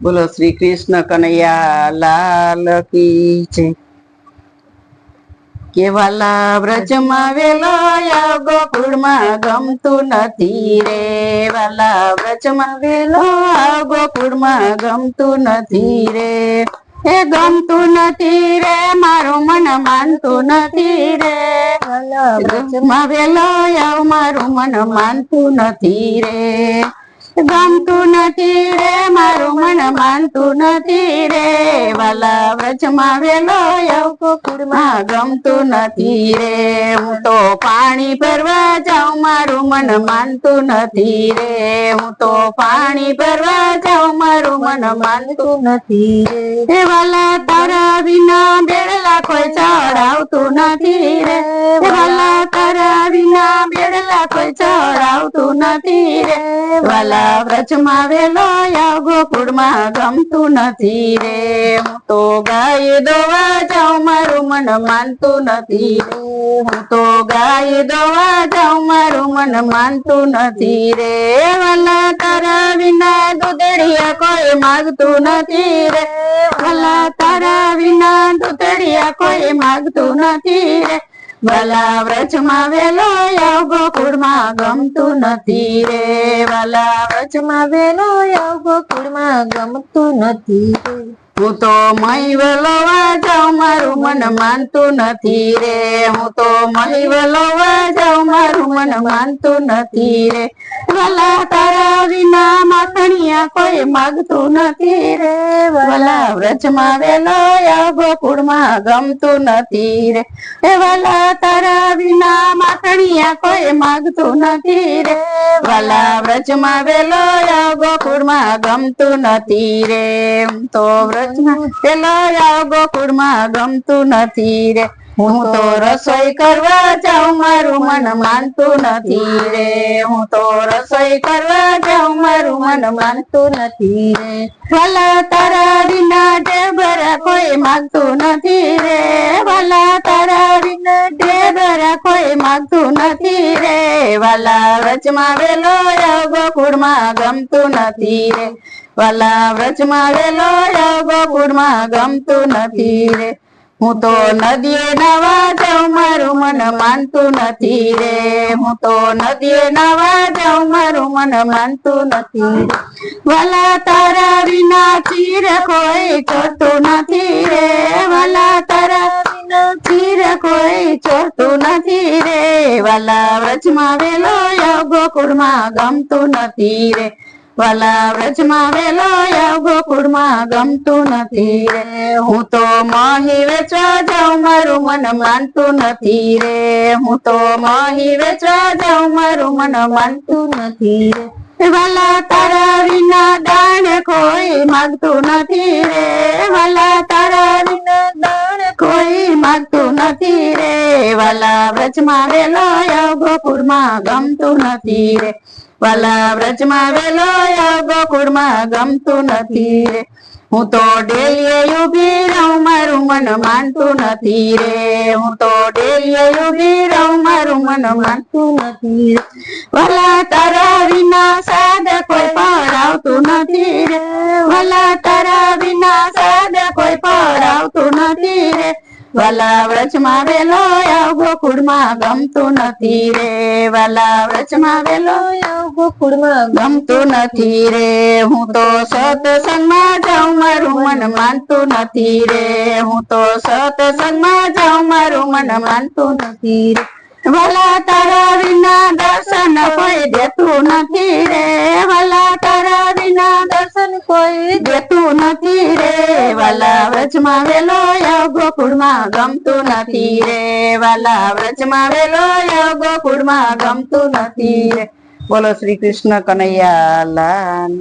બોલો, શ્રી કૃષ્ણ કનૈયા, લાલ કી છે કેવાલા વ્રજમાં વેલાયા ગોકુળમાં ગમતું નથી રે. વાલા વ્રજમાં વેલા ગોકુળમાં ગમતું નથી રે. એ ગમતું નથી રે, મારું મન માનતું નથી રે. વ્રજમાં વેલાયા મારું મન માનતું નથી રે. ગમતું નથી રે, મારું મન માનતું નથી રે. વાલા વ્રજમાં વેલો આવ ગમતું નથી રે. હું તો પાણી ભરવા જાઉં, મારું મન માનતું નથી રે. હું તો પાણી ભરવા જાઉં, મારું મન માનતું નથી રે. વાલા તારા વિના બેડલા કોઈ ચડાવતું નથી રે. વાલા વિના બેડલા કોઈ ચડાવતું નથી રે. વાલા વ્રજમાં વેલો આવ, ગોકુળમાં ગમતું નથી રે. હું તો ગાય દોવા જાઉં, મારું મન માનતું નથી રે. હું તો ગાય દોવા જાઉં, મારું મન માનતું નથી રે. વાલા તારા વિના દૂધડિયા કોઈ માગતું નથી રે. વાલા તારા વિના દૂધડિયા કોઈ માગતું નથી રે. વાલા વ્રજમાં વેલો આવ ગમતું નથી રે. વાલા વ્રજમાં વેલો આવ ગમતું નથી હું તો મહી વેલોવા જાઉં મારું મન માનતું નથી રે. હું તો મહી વેલોવા જાઉં મારું મન માનતું નથી રે. વાલા તારા વિના માખણિયા કોઈ માગતું નથી રે. વલા વ્રજમાં વેલો ગોકુળમાં ગમતું નથી રે. એ વલા તારા વિના માખણિયા કોઈ માગતું નથી રે. વાલા વ્રજમાં વેલો ગોકુળમાં ગમતું નથી રે. તો વ્રજમાં વેલો આવ ગોકુળમાં ગમતું નથી રે. હું તો રસોઈ કરવા જાઉં, મારું મન માનતું નથી રે. હું તો રસોઈ કરવા જાઉં, મારું મન માનતું નથી રે. ભલા તારા રીના ઢેબરા કોઈ માગતું નથી રે. ભલા તારા વિના ઢેબરા કોઈ માગતું નથી રે. વાલા વ્રજમાં વેલો ગોકુળમાં ગમતું નથી રે. વાલા વ્રજમાં વેલો ગોકુળમાં ગમતું નથી રે. હું તો નદીએ નવા જાઉં મારું મન માનતું નથી રે. હું તો નદીએ નવા જાઉં મારું મન માનતું નથી વાલા તારા વિના ચીર કોઈ ચોરતું નથી રે. વાલા તારા વિના ચીર કોઈ ચોરતું નથી રે. વાલા વ્રજમાં વેલો ગોકુળમાં ગમતું નથી રે. વાલા વ્રજમાં વેલો આવ ગોકુળમાં ગમતું નથી રે. હું તો મહી વેચવા જાઉં, મારું મન માનતું નથી રે. હું તો મહી વેચવા જાઉં, મારું મન માનતું નથી રે. વાલા તારા વિના દાણ કોઈ માગતું નથી રે. વાલા તારા વિના દાણ કોઈ માગતું નથી રે. વાલા વ્રજમાં વેલો આવ ગોકુળમાં ગમતું નથી રે. વાલા વ્રજમાં વેલો ગોકુળમાં ગમતું નથી રે. હું તો ડેલીએ ઊભી રહું, મારું મન માનતું નથી રે. હું તો ડેલીએ ઊભી રહું, મારું મન માનતું નથી રે. વાલા તારા વિના સાદ કોઈ આવતું નથી રે. વાલા વાલા વ્રજમાં વેલો આવ ગોકુળમાં ગમતું નથી રે. વાલા વ્રજમાં વેલો આવ ગોકુળમાં ગમતું નથી રે. હું તો સત્સંગમાં જાઉં, મારું મન માનતું નથી રે. હું તો સત્સંગમાં જાઉં, મારું મન માનતું નથી રે. વાલા તારા વિના દર્શન કોઈ દેતું નથી રે વલા તારા વિના દર્શન કોઈ દેતું નથી રે વાલા વ્રજમાં વેલો ગોકુળમાં ગમતું નથી રે વાલા વ્રજમાં વેલો ગોકુળમાં ગમતું નથી રે બોલો શ્રી કૃષ્ણ કનૈયા લાલ.